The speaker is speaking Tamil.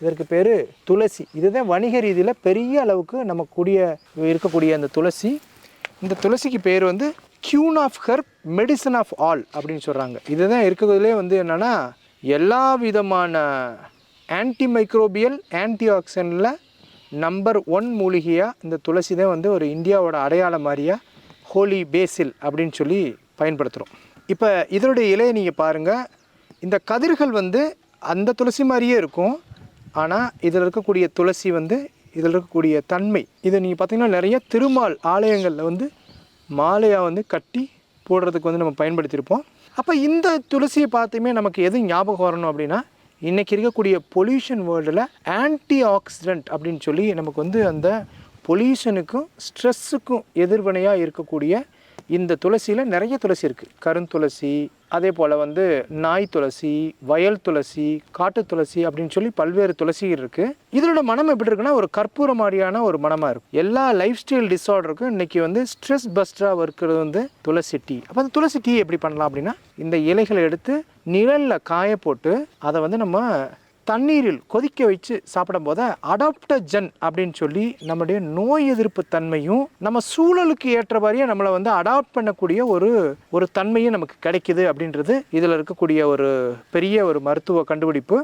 இதற்கு பேர் துளசி. இதுதான் வணிக ரீதியில் பெரிய அளவுக்கு நம்ம கூடிய இருக்கக்கூடிய அந்த துளசி. இந்த துளசிக்கு பேர் வந்து queen of herb medicine of all அப்படின்னு சொல்கிறாங்க இதுதான் இருக்கிறதுலே வந்து என்னென்னா எல்லா விதமான ஆன்டி மைக்ரோபியல் ஆன்டி ஆக்சிடனில் நம்பர் ஒன் மூலிகையாக இந்த துளசி தான் வந்து ஒரு இந்தியாவோட அடையாளம் மாதிரியாக ஹோலி பேசில் அப்படின்னு சொல்லி பயன்படுத்துகிறோம் இப்போ இதனுடைய இலையை நீங்கள் பாருங்கள் இந்த கதிர்கள் வந்து அந்த துளசி மாதிரியே இருக்கும். ஆனால் இதில் இருக்கக்கூடிய துளசி வந்து இதில் இருக்கக்கூடிய தன்மை. இதை நீங்கள் பார்த்தீங்கன்னா நிறைய திருமால் ஆலயங்களில் வந்து மாலையாக வந்து கட்டி போடுறதுக்கு வந்து நம்ம பயன்படுத்தியிருப்போம். அப்போ இந்த துளசியை பார்த்துமே நமக்கு எது ஞாபகம் வரணும் அப்படின்னா இன்றைக்கி இருக்கக்கூடிய பொல்யூஷன் வேர்ல்டில் ஆன்டி ஆக்சிடென்ட் அப்படின்னு சொல்லி நமக்கு வந்து அந்த பொல்யூஷனுக்கும் ஸ்ட்ரெஸ்ஸுக்கும் எதிர்வினையாக இருக்கக்கூடிய இந்த துளசியில் நிறைய துளசி இருக்குது கருந்துளசி அதே போல் வந்து நாய் துளசி வயல் துளசி காட்டு துளசி அப்படின்னு சொல்லி பல்வேறு துளசிகள் இருக்குது இதனோட மனம் எப்படி இருக்குன்னா ஒரு கற்பூர மாதிரியான ஒரு மனமாக இருக்கும். எல்லா லைஃப் ஸ்டைல் டிஸார்டருக்கும் இன்றைக்கி வந்து ஸ்ட்ரெஸ் பஸ்டராக இருக்கிறது வந்து துளசி டீ. அப்போ அந்த துளசி டீ எப்படி பண்ணலாம் அப்படின்னா இந்த இலைகளை எடுத்து நிழலில் காய போட்டு அதை வந்து நம்ம தண்ணீரில் கொதிக்க வச்சு சாப்பிடும்போது அடாப்டஜன் அப்படின்னு சொல்லி நம்முடைய நோய் எதிர்ப்பு தன்மையும் நம்ம சூழலுக்கு ஏற்ற மாதிரியே நம்மளை வந்து அடாப்ட் பண்ணக்கூடிய ஒரு ஒரு தன்மையும் நமக்கு கிடைக்குது அப்படின்றது இதில் இருக்கக்கூடிய ஒரு பெரிய ஒரு மருத்துவ கண்டுபிடிப்பு.